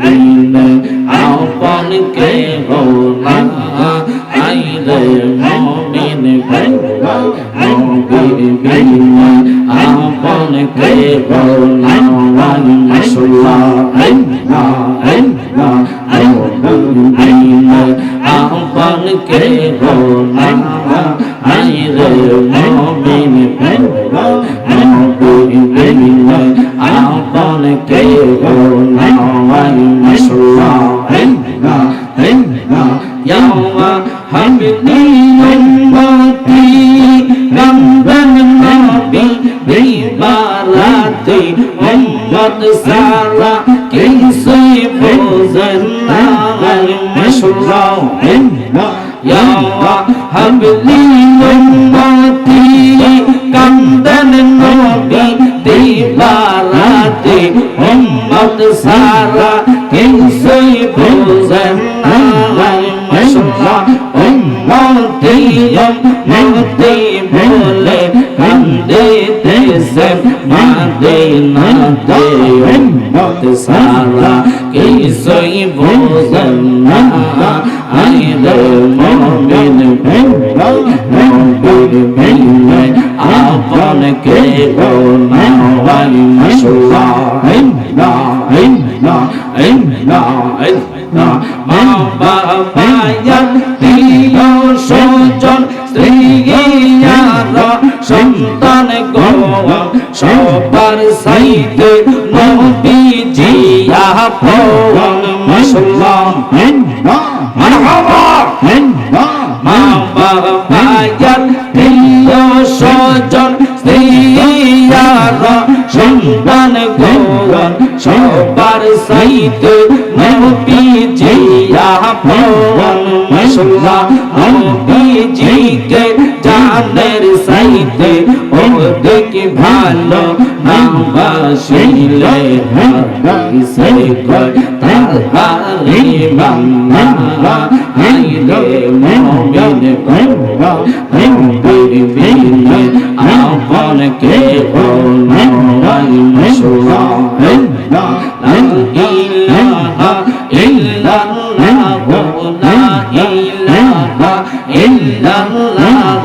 বিন আপন কে হোলা আইরে মমিন নবী বিন। আপন কে হোলা মাশাল্লাহ আইনা আইনা বিন। আপন কে হোলা عيد المؤمن فلا نعبد إلا أعطى كيفنا والمشروع عنا عنا يوم حمدي أمتي ربنا بعبارتي أمت سارة كيسي فوزنا والمشروع عنا يا حمدي দে উম্মত সারা কিনসই বুঝে আল্লাহ আল্লাহ উম্মতি মুক্তি বলে, কান্দে দেশে মাদে না দে উম্মত সারা কিছুই বোঝেন না মুমিন মুমিন আপন কে গোনা মা বাবা সজন সন্তান গো সবার সাইতে নবীজি আপন মাশাল্লাহ মারহাবা মা বাবা প্রিয় সজন স্ত্রীয়ারা সন্তান গো সবার সাইতে নবীজি আপন মাশাল্লাহ নবীজিকে জানের সাইতে ও ভালো নামবাসিলে হাদিসে কয় তার হারি বাংলা আইলে মুমিন কইবা হিন্দি বিনে আপন কে বলা মাশাল্লাহ লা ইলাহা ইল্লাল্লাহ লা ইলাহা ইল্লাল্লাহ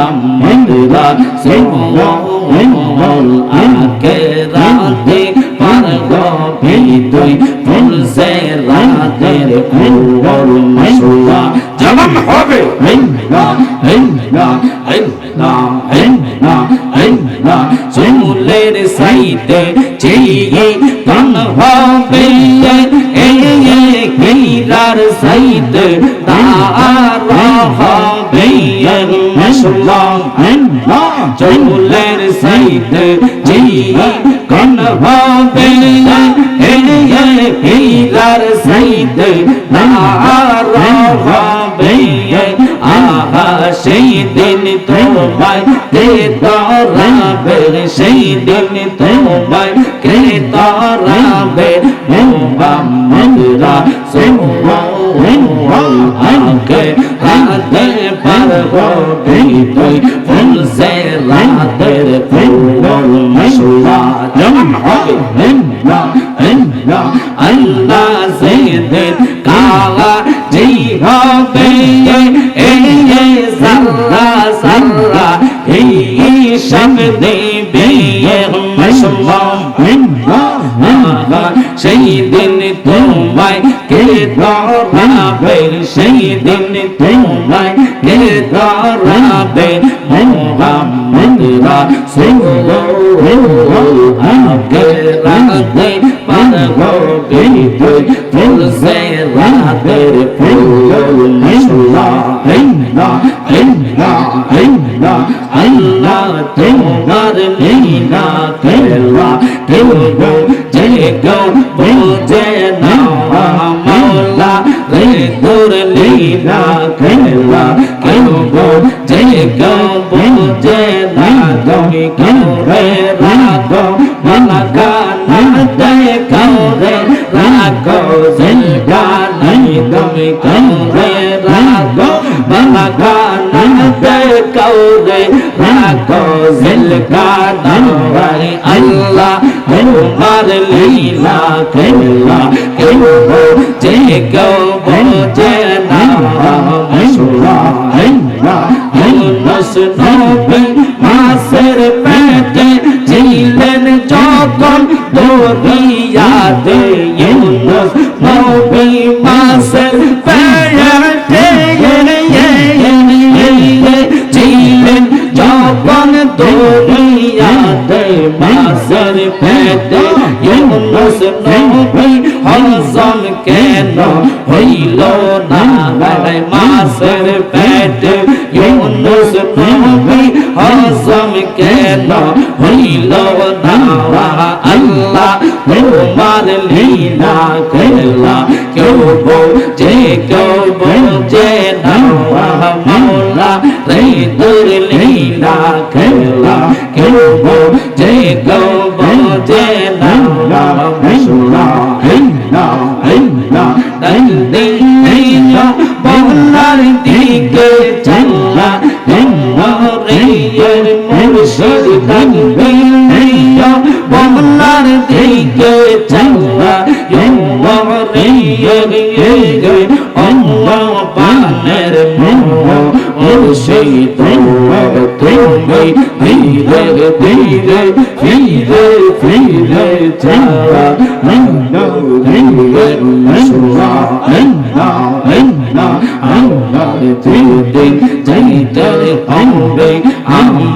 মুহাম্মদ রাসূলুল্লাহ আকে রাতে পারব বিজয় ফুল সে রাতের ফুল মাশাল্লাহ জবান হবে। ইল্লা ইল্লা ইল্লা ইল্লা ইল্লা চুলের সাইতে চেয়ে কান হবে। এ গিরার সাইতে তারা হবে চুলের চেয়ে কান হবে এ গিরার সাইতে তার হবে আহা সেই দিন তোমায় কে তরাবে সেই দিন তোমায় কে তরাবে মোহাম্মদ রাসূলুল্লাহ আকে রাতে পারব তুই ফুল সে রাতের ফুল মাশাল্লাহ জম হবে আল্লাহ সে দিন কালা সেই দিন তোমায় কে ধরাবে? সেই দিন তোমায় কে ধরাবে? মোহাম্মদ রাসূলুল্লাহ আগে রাতে পারব বিদুই ফুল সে রাতের ফুল মাশাল্লাহ ইন্না ইন্না ইন্না আল্লাহ তোমার লীলা খেলা কেউ যে গো বোঝে না মৌলা রে তোর লীলা খেলা কেব বোঝে গব বোঝে রাগ রে রাগো মালা গানা দে রে রাগো জিলগা নাই তুমি কেউ রে মালা গানা দে কেউ রে রাগো জিলগা নাই আল্লাহ তোমার লীলা খেলা কেউ বোঝে কেউ বোঝে না মশুরা ইউনুস নবী মাসের পেটে ছিলেন যখন দরিয়াতে ইউনুস নবী মাসের পেটে মাসের পেটে ইউনুস নবী হজম কেন হইল না? মাসের পেটে ইউনুস নবী কেন হইল না আল্লাহ তোমার লীলা খেলা কেউ বোঝে কেউ বোঝে না মৌলা রে তোর লীলা খেলা কেউ বোঝে কেউ বোঝে না মৌলা বহলার মুর্শিদ তুমি ধীরে ধীরে ফিরে ফিরে চলা যাইতে হবে আমারা বনবারে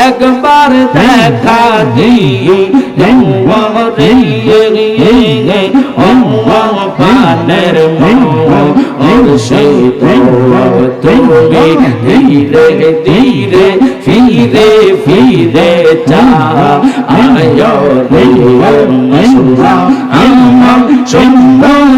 একবার দেখা মুর্শিদ তুমি ধীরে ধীরে ফিরে ফিরে চা আয় রে মশলা সুন্দর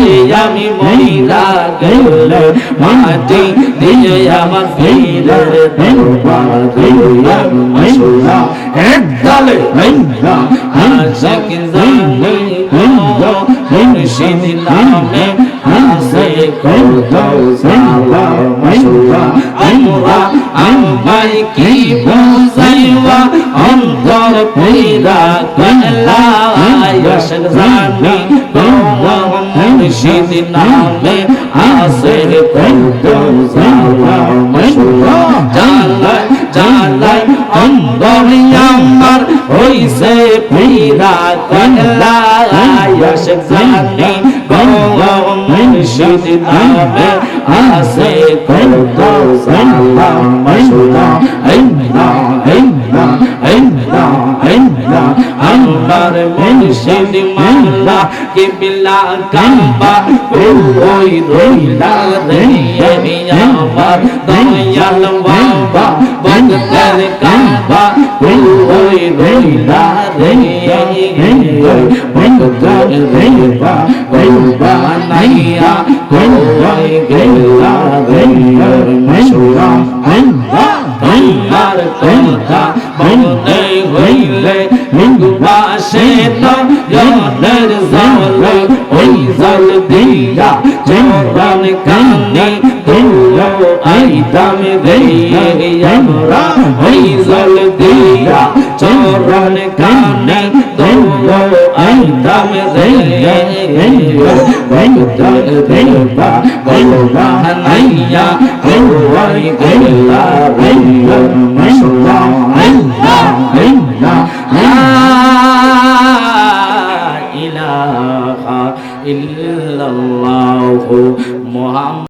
আমি মহিলা গেলে মাটি দিয়ে আমার ফিরের দরবার দিয়ে মশলা এক দলে হইলা জানি হইলা মুর্শিদ নামে হাসে কত সালা মশলা আমরা আমায় কি বুঝাইবা অন্তর পীরা কলা মুর্শিদ নামে আসে কত সালা মশলা জালাই জালাই অন্তরে আমার হইছে পীরা কলা আশাক জানি মুর্শিদ নামে আসে কত আইনা আমার মুর্শিদ মাওলা কে বিলা কাম্বা ওই রইলা রে আমার দয়াল বাবা বদর কাম্বা ওই রইলা রে বদর রে বাবা নাইয়া ওই গেলা রে মশুরা আমার কথা মনে হইলে বাসে তো জনের জল ওই জল দিয়া চন্দন কানে তুলো আইতাম রে আমরা ওই জল দিয়া চরণ কানে তুলো যাইতাম রে ভক্তর দেবা বলবা নাইয়া হওয়াই